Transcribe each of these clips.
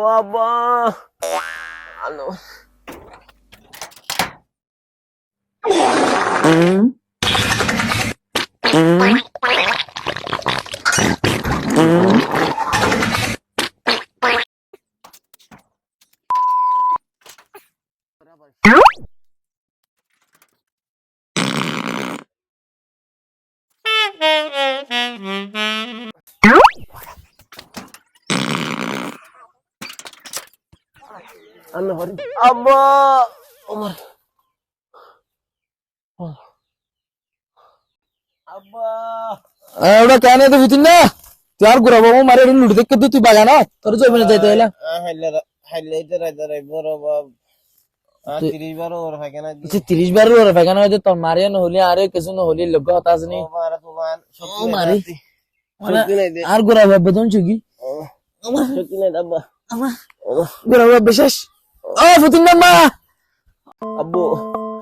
ও আব্বা আলো আমি হরি আব্বা! আমার ওটা কেন তো বুঝিন না? তুই আর ঘুরাবো মারে লুটি দেখে তুই তুই বাগানো তোর জমিনে যাইতে হইলা। তিরিশ বার ওর কিছু হয়েছে তোর মারিয়া আরে কিছু নহলি লোক নি তোমার ও মারি আর ঘুরাবো বেতন চুকি শক্তি নাই আব্বা ঘুরাবো বিশেষ ও ফুতিন নাম্বা আব্বু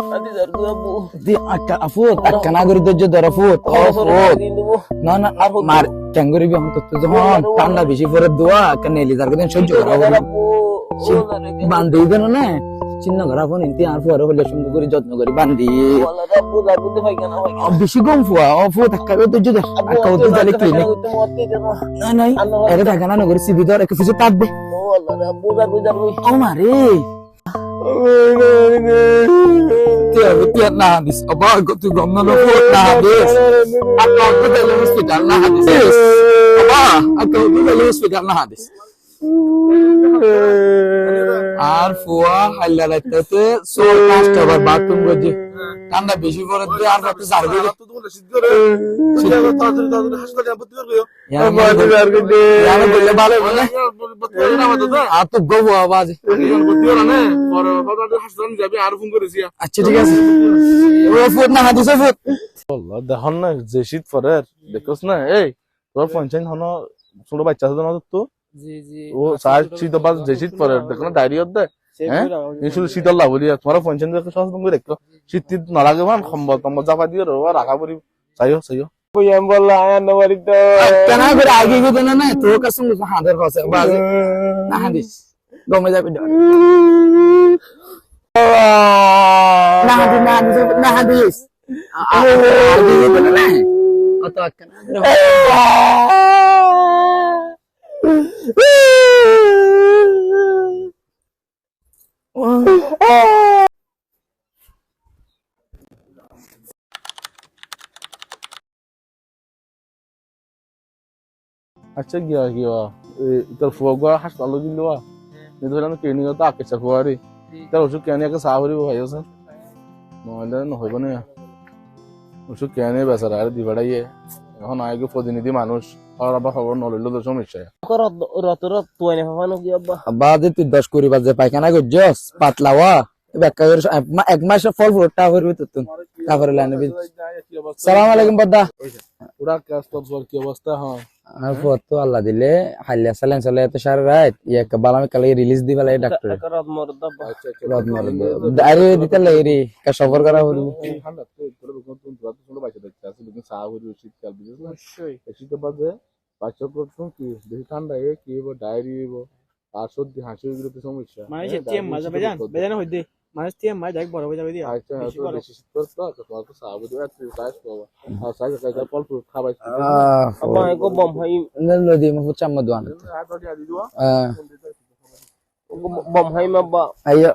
আদি স্যার গো আব্বু দি আটকা আফুত আটকা না করি ধৈর্য ধর ফুত ও ফুত দিন দেবো না না মার ক্যাঙ্গুরি বি হন তো যখন ঠান্ডা বেশি পরে দোয়া কেন এলি তার কথা সহ্য করা আব্বু বান্ধি দেন না চিহ্ন করা ফোন ইন্তি আর ফুয়ারে হলে সুন্দর করে যত্ন করি বান্ধি বলা আব্বু লাগু তো হয় কেন হয় অ, বেশি কম ফুয়া ও ফুয়া থাকা ধৈর্য ধর আটকা উঠতে জালে ক্লিনিক তো মতে দেন না নাই এটা থাকা না নগর সিবি ধর একটু কিছু তাপবে ও আল্লাহ আব্বু লাগু যাব ও মারে তুই হবে তুই আর না হাদিস আবার তুই গম না ফুট না হাদিস আল্লাহ তো দিলে হসপিটাল না হাদিস বাবা আতো তো দিলে হসপিটাল না হাদিস আর ফুয়া হাইলা রাইতে সোল ঠান্ডা বেশি পরে দিয়ে আর রাতে সারবে আচ্ছা দেখুন না যে শীত পরে দেখোস না এই তোর পঞ্চায়েত হন ছোট বাচ্চা আছে তো জি জি। ও সার শীত বা যে শীত পরে দেখো না ডায়রিয়া দে এই শুধু শীতল লাভ বলি তোমার পঞ্চায়েত দেখো সচেতন করে দেখো শীত তীত নালাগে মান সম্বল তোমার জাপা দিয়ে রবা রাখা পরি চাইও চাইও। করে না না। না গমে যাবি না হাদিস না হাদিস না হাদিস আগে গো না অত কেন আচ্ছা গিয়া গিয়া। তোর ফুয়া হাসপাতাল দিল নি ধরলাম ক্লিনিক তো আকে চাকুয়ারি তার ওষুধ কেন একে সাহরি ভাই আছে নহলে নহইব না। ওষুধ কেন বেচারা আর দিবাড়াইয়ে এখন আগে প্রতিনিধি মানুষ আর আবার খবর নলিল তো সমস্যা। রত রত তুই না ভাবানো কি আব্বা? বাদে তুই দশ কুড়ি বাজে পায়খানা করছস? পাতলাওয়া ব্যাখ্যা করে এক মাস ফল ফুটটা করবি তো তুই। তারপরে লাইনে সালাম আলাইকুম বদ্দা পুরা ক্লাস টপ কি অবস্থা হ্যাঁ? আর ফত তো আল্লাহ দিলে হাইলা সালেন চলে এত সারা রাত। ইয়াকে বালামে কালে রিলিজ দি ডাক্তার আচ্ছা রদ মারে আরে দিতে লাই রে কা সফর করা হলো ঠান্ডা তো তোর বুঝুন তুমি তোর তো ছোট বাচ্চা দেখতে আছে কিন্তু সাহরি শীতকাল বুঝছিস না শীত বাজে বাচ্চা করছ কি বেশি ঠান্ডা এ কি হইব ডায়রি হইব আর সর্দি হাসি এগুলো তো সমস্যা মানুষের টিএম মাজা বেজান বেজান হই দে মানুষ টিএম মাজ এক বড় হয়ে যাবে দিয়া আচ্ছা তো বেশি শীত করতো তো তোমার তো সাহরি আর তুই সাইজ পাবো আর সাইজ কাজ ফল ফ্রুট খাবাই আব্বা এগো বম হাই নদি মু চাম দোয়ান বম হাই আইয়া